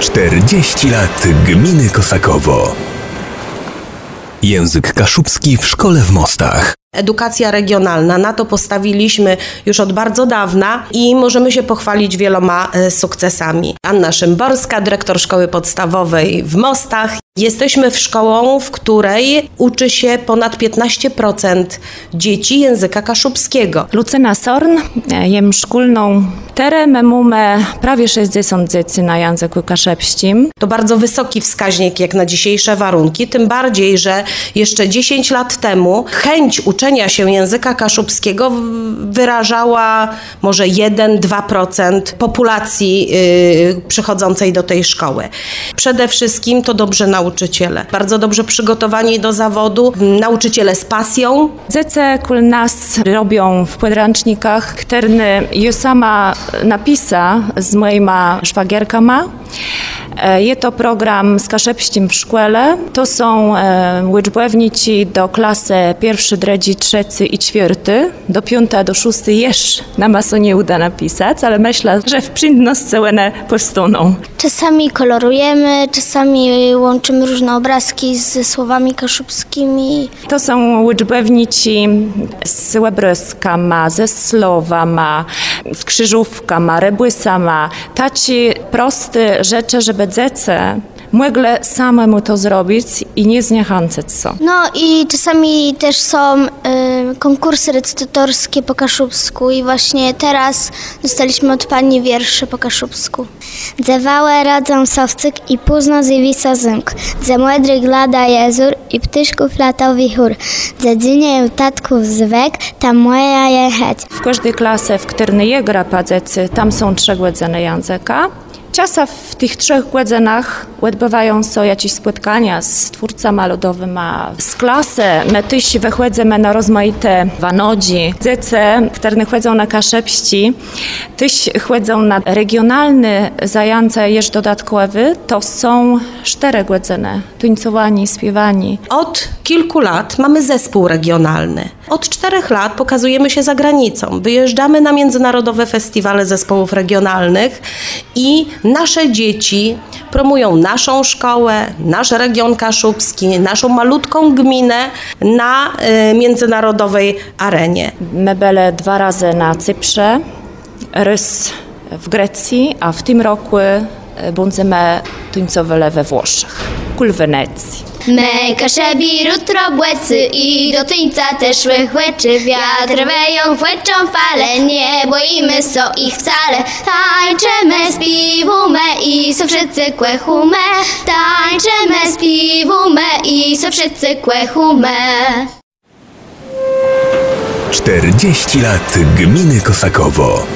40 lat Gminy Kosakowo. Język kaszubski w szkole w Mostach. Edukacja regionalna, na to postawiliśmy już od bardzo dawna i możemy się pochwalić wieloma e, sukcesami. Anna Szymborska, dyrektor szkoły podstawowej w Mostach. Jesteśmy w szkołą, w której uczy się ponad 15% dzieci języka kaszubskiego. Lucyna Sorn, e, jem szkolną terem mamy prawie 60 dzieci na języku kaszepścim. To bardzo wysoki wskaźnik jak na dzisiejsze warunki, tym bardziej, że jeszcze 10 lat temu chęć uczenia się języka kaszubskiego wyrażała może 1-2% populacji yy, przychodzącej do tej szkoły. Przede wszystkim to dobrze nauczyciele, bardzo dobrze przygotowani do zawodu, nauczyciele z pasją, Dzieci kul nas robią w podręcznikach, ja sama napisa z moima szwagierkama. E, Je to program z kaszepścim w szkole. To są e, liczbownici do klasy pierwszy, drugi, trzeci i czwarty. Do piąta, do szósty jeszcze nam ma nie uda napisać, ale myślę, że w przyjemności one powstaną. Czasami kolorujemy, czasami łączymy różne obrazki ze słowami kaszubskimi. To są liczbownici z łebryskama, ze słowama, z krzyżówkama, rebłysama. Taci proste rzeczy, żeby dzieci mogły samemu to zrobić i nie zniechęcać się. No i czasami też są y, konkursy recytatorskie po kaszubsku i właśnie teraz dostaliśmy od pani wiersze po kaszubsku. Dzewałe radzą sowcyk i późno zjewisa zynk. Ze młodrych lada jezur i ptyszków latał wichur. Dzedzinie tatków zwek, tam moja jechać. W każdej klasie, w której je gra pa dzieci, tam są trzy gładzene języka. Czasem w tych trzech gładzenach odbywają się jakieś spotkania z twórcami ludowymi. Z klasy my też wychodzimy na rozmaite wanodzi. Dzieci, które chodzą na kaszepści, też chodzą na regionalne zajęcia jeszcze dodatkowe. To są cztery gładzene, tańcowani, śpiewani. Od kilku lat mamy zespół regionalny. Od czterech lat pokazujemy się za granicą. Wyjeżdżamy na międzynarodowe festiwale zespołów regionalnych i nasze dzieci promują naszą szkołę, nasz region kaszubski, naszą malutką gminę na y, międzynarodowej arenie. My byli dwa razy na Cyprze, raz w Grecji, a w tym roku e, będziemy tańcować we Włoszech, kul Wenecji. Me kaszebi rutro błecy i do tyńca też łychłyczy Wiatr weją, chłeczą fale, nie boimy so ich wcale. Tańczymy, śpiewumy i so wszyscy kłechume. Tańczymy, śpiewumy i so wszyscy kłechume. 40 lat Gminy Kosakowo.